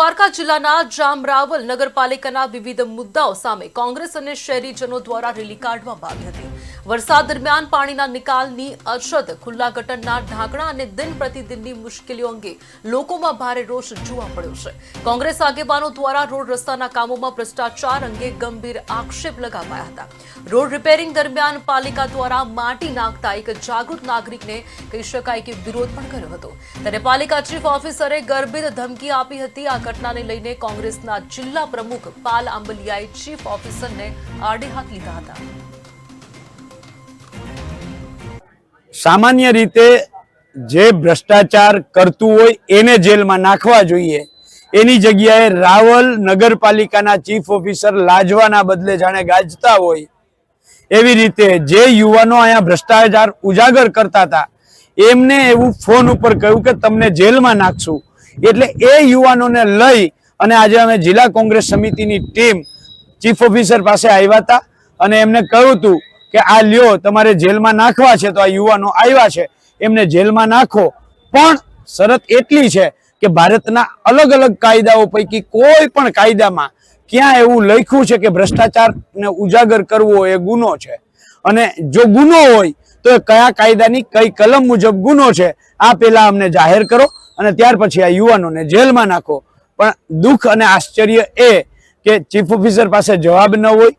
દ્વારકા જિલ્લાના જામરાવલ નગરપાલિકાના વિવિધ મુદ્દાઓ સામે કોંગ્રેસ અને શહેરીજનો દ્વારા રેલી કાઢવામાં આવી હતી. વરસાદ દરમિયાન પાણીના નિકાલની અછત, ખુલ્લા ગટરના ઢાંકણા અને દિન પ્રતિદિનની મુશ્કેલીઓ અંગે લોકોમાં ભારે રોષ જોવા મળ્યો છે. કોંગ્રેસ આગેવાનો દ્વારા રોડ રસ્તાના કામોમાં ભ્રષ્ટાચાર અંગે ગંભીર આક્ષેપ લગાવાયા હતા. રોડ રિપેરિંગ દરમિયાન પાલિકા દ્વારા માટી નાખતા એક જાગૃત નાગરિકને કહી શકાય કે વિરોધ પણ કર્યો હતો. ત્યારે પાલિકા ચીફ ઓફિસરે ગર્ભિત ધમકી આપી હતી. આ ઘટનાને લઈને કોંગ્રેસના જિલ્લા પ્રમુખ પાલ આંબલિયાએ ચીફ ઓફિસરને આડે હાથ લીધા હતા. સામાન્ય રીતે જે ભ્રષ્ટાચાર કરતું હોય એને જેલમાં નાખવા જોઈએ. એની જગ્યાએ રાવલ નગરપાલિકાના ચીફ ઓફિસર લાજવાના બદલે જાણે ગાજતા હોય. એવી રીતે જે યુવાનો અહીંયા ભ્રષ્ટાચાર ઉજાગર કરતા હતા, એમને એવું ફોન ઉપર કહ્યું કે તમને જેલમાં નાખશું. એટલે એ યુવાનોને લઈ અને આજે અમે જિલ્લા કોંગ્રેસ સમિતિની ટીમ ચીફ ઓફિસર પાસે આવ્યા હતા અને એમને કહ્યું હતું કે આ લ્યો, તમારે જેલમાં નાખવા છે તો આ યુવાનો આવ્યા છે, એમને જેલમાં નાખો. પણ શરત એટલી છે કે ભારતના અલગ અલગ કાયદાઓ પૈકી કોઈ પણ કાયદામાં ક્યાં એવું લખ્યું છે કે ભ્રષ્ટાચારને ઉજાગર કરવો એ ગુનો છે. અને જો ગુનો હોય, તો એ કયા કાયદાની કઈ કલમ મુજબ ગુનો છે, આ પહેલા અમને જાહેર કરો અને ત્યાર પછી આ યુવાનોને જેલમાં નાખો. પણ દુઃખ અને આશ્ચર્ય એ કે ચીફ ઓફિસર પાસે જવાબ ન હોય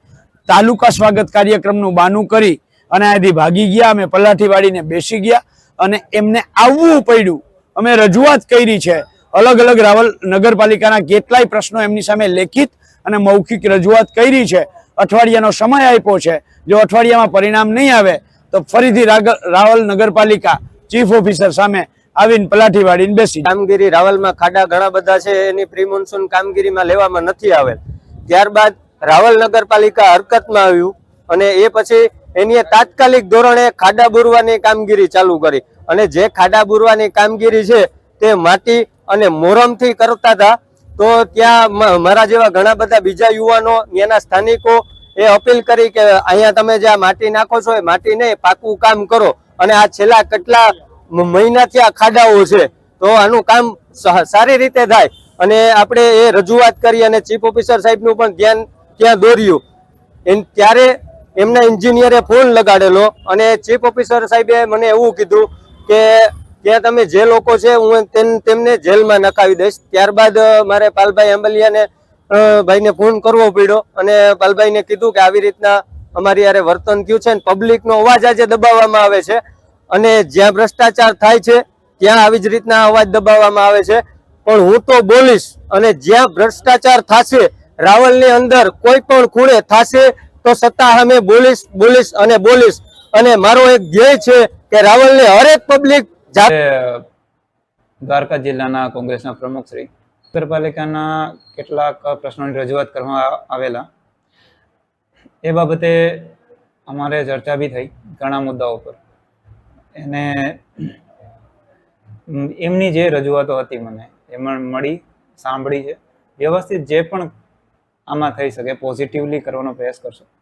તાલુકા સ્વાગત કાર્યક્રમનું બાનું કરી અને અહીંથી ભાગી ગયા, અમે પલાઠીવાડીને બેસી ગયા અને એમને આવવું પડ્યું. અમે રજૂઆત કરી છે, અલગ અલગ રાવલ નગરપાલિકાના કેટલાય પ્રશ્નો એમની સામે લેખિત અને મૌખિક રજૂઆત કરી છે. અઠવાડિયાનો સમય આપ્યો છે, જો અઠવાડિયામાં પરિણામ નહીં આવે, તો ફરીથી રાવલ નગરપાલિકા ચીફ ઓફિસર સામે આવીને પલાઠી વાળીને બેસી. કામગીરી રાવલમાં ખાડા ઘણા બધા છે, એની પ્રી મોન્સૂન કામગીરીમાં લેવામાં નથી આવેલ. ત્યારબાદ રાવલ નગરપાલિકા હરકતમાં આવ્યું અને એ પછી એની તાત્કાલિક ધોરણે ખાડા બુરવાની કામગીરી ચાલુ કરી. અને જે ખાડા બુરવાની કામગીરી છે તે માટી અને મોરમથી કરતા હતા. તો ત્યાં મારા જેવા ઘણા બધા બીજા યુવાનો ત્યાંના સ્થાનિકો એ અપીલ કરી કે અહીંયા તમે જે માટી નાખો છો એ માટી નહીં, પાકું કામ કરો. અને આ છેલ્લા કેટલા મહિનાથી આ ખાડાઓ છે. તો આનું કામ સારી રીતે થાય. અને આપણે એ રજૂઆત કરી અને ચીફ ઓફિસર સાહેબનું પણ ધ્યાન ત્યાં દોર્યું. એમ ત્યારે એમના એન્જિનિયરે ફોન લગાડેલો અને ચીફ ઓફિસર સાહેબે મને એવું કીધું કે ત્યાં તમે જે લોકો છે હું તેમ- તેમને જેલમાં નખાવી દઈશ. ત્યારબાદ મારે પાલભાઈ આંબલિયાને ભાઈને ફોન કરવો પડ્યો અને પાલભાઈને કીધું કે આવી રીતના અમારી યારે વર્તન થયું છે ને પબ્લિકનો અવાજ આજે દબાવવામાં આવે છે અને જ્યાં ભ્રષ્ટાચાર થાય છે ત્યાં આવી જ રીતના અવાજ દબાવવામાં આવે છે. પણ હું તો બોલીશ અને જ્યાં ભ્રષ્ટાચાર થશે રાવલની અંદર કોઈ પણ ખૂણે થશે તો સત્તા સામે બોલીશ બોલીશ અને બોલીશ. અને મારો એક ધ્યેય છે કે રાવલને હરેક પબ્લિક દ્વારકા જિલ્લાના કોંગ્રેસના પ્રમુખ શ્રી, નગરપાલિકાના કેટલાક પ્રશ્નોની રજૂઆત કરવામાં આવેલા. એ બાબતે અમારે ચર્ચા બી થઈ ઘણા મુદ્દાઓ પર. એને, એમની જે રજૂઆતો હતી મને એમાં મળી, સાંભળી છે. વ્યવસ્થિત જે પણ આમાં થઈ શકે પોઝિટિવલી કરવાનો પ્રયાસ કરશો.